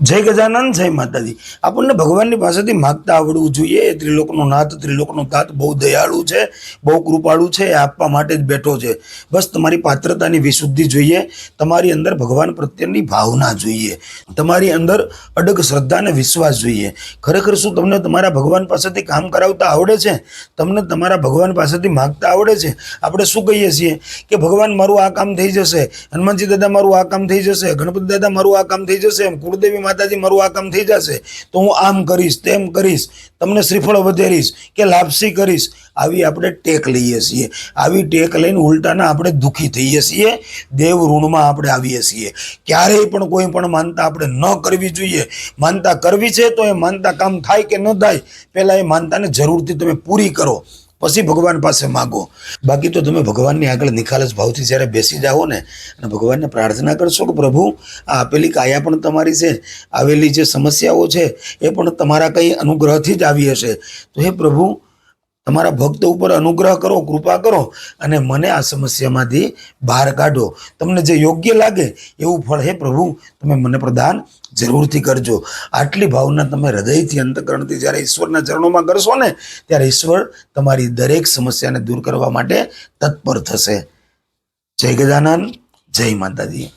જય ગજાનંદ, જય માતાજી. આપણને ભગવાનની પાસેથી માગતા આવડવું જોઈએ. એ ત્રિલોકનો નાથ, ત્રિલોકનો તાત બહુ દયાળુ છે, બહુ કૃપાળુ છે, એ આપવા માટે જ બેઠો છે. બસ તમારી પાત્રતાની વિશુદ્ધિ જોઈએ. તમારી અંદર ભગવાન પ્રત્યેની ભાવના જોઈએ. તમારી અંદર અડગ શ્રદ્ધા અને વિશ્વાસ જોઈએ. ખરેખર શું તમને તમારા ભગવાન પાસેથી કામ કરાવતા આવડે છે? તમને તમારા ભગવાન પાસેથી માગતા આવડે છે? આપણે શું કહીએ છીએ કે ભગવાન મારું આ કામ થઈ જશે, હનુમાનજી દાદા મારું આ કામ થઈ જશે, ગણપતિ દાદા મારું આ કામ થઈ જશે, એમ કુળદેવી માતાજી મારું આ કામ થઈ જશે, તો હું આમ કરીશ, તેમ કરીશ, તમને શ્રીફળ વધેરીશ કે લાપસી કરીશ. આવી આપણે ટેક લઈએ છીએ. આવી ટેક લઈને ઉલટાના આપણે દુઃખી થઈએ છીએ. દેવ ઋણમાં આપણે આવીએ છીએ. ક્યારેય પણ કોઈ પણ માનતા આપણે ન કરવી જોઈએ. માનતા કરવી છે તો એ માનતા કામ થાય કે ન થાય, પહેલાં એ માનતાને જરૂરથી તમે પૂરી કરો. પછી ભગવાન પાસે માગો. બાકી તો તમે ભગવાનની આગળ નિખાલસ ભાવથી જ્યારે બેસી જાઓ ને, અને ભગવાનને પ્રાર્થના કરશો કે પ્રભુ, આ આપેલી કાયા પણ તમારી છે, આવેલી જે સમસ્યાઓ છે, એ પણ તમારા કંઈ અનુગ્રહથી જ આવી હશે. તો હે પ્રભુ તમારા ભક્ત ઉપર અનુગ્રહ કરો, કૃપા કરો અને મને આ સમસ્યામાંથી બહાર કાઢો. તમને જે યોગ્ય લાગે એવું ફળ, હે પ્રભુ, તમે મને પ્રદાન જરૂરથી કરજો. આટલી ભાવના તમે હૃદયથી, અંતકરણથી જ્યારે ઈશ્વરના ચરણોમાં કરશો ને, ત્યારે ઈશ્વર તમારી દરેક સમસ્યાને દૂર કરવા માટે તત્પર થશે. જય ગજાનન, જય માતાજી.